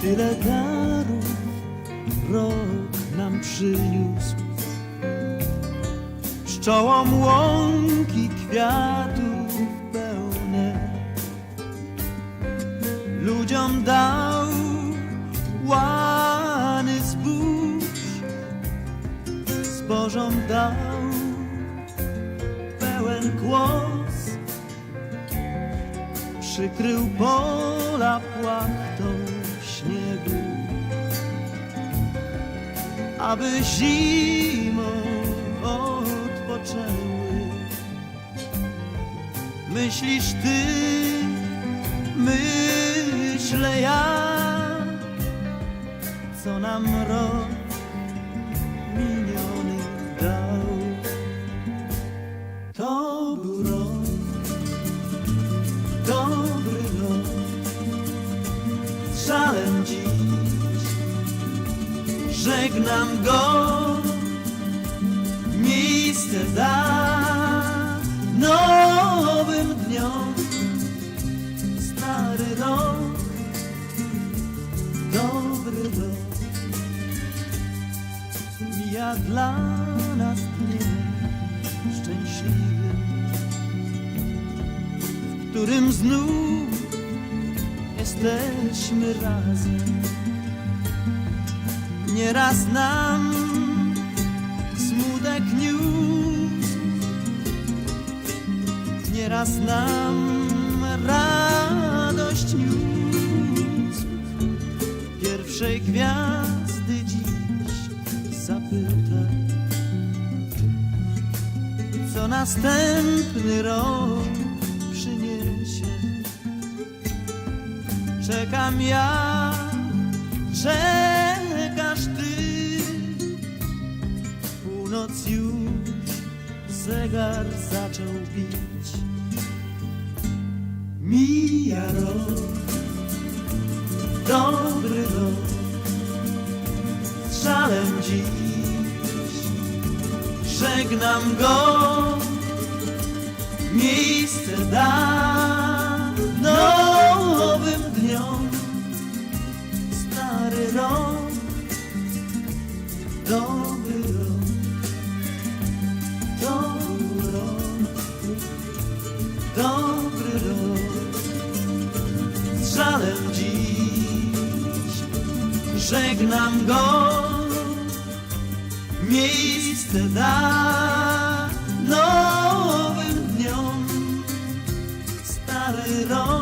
Tyle darów rok nam przyniósł. Pszczołom łąki kwiatów pełne. Ludziom dał łany zbóż. Zbożom dał pełen głos. Przykrył pola płachtą śniegu Aby zimą odpoczęły. Myślisz ty, myślę ja Co nam rok dziś. Żegnam go miejsce da. Nowym dniom stary rok dobry rok. Mija dla nas dniem szczęśliwym w którym znów jesteśmy razem. Nieraz nam smutek niósł, nieraz nam radość niósł. Pierwszej gwiazdy dziś zapyta, co następny rok Czekam ja, czekasz ty. Północ już, zegar zaczął bić. Mija rok, dobry rok, z żalem dziś. Żegnam go, rok, dobry rok, dobry rok, dobry rok. Z żalem dziś żegnam go, miejsce da nowym dniom, stary rok.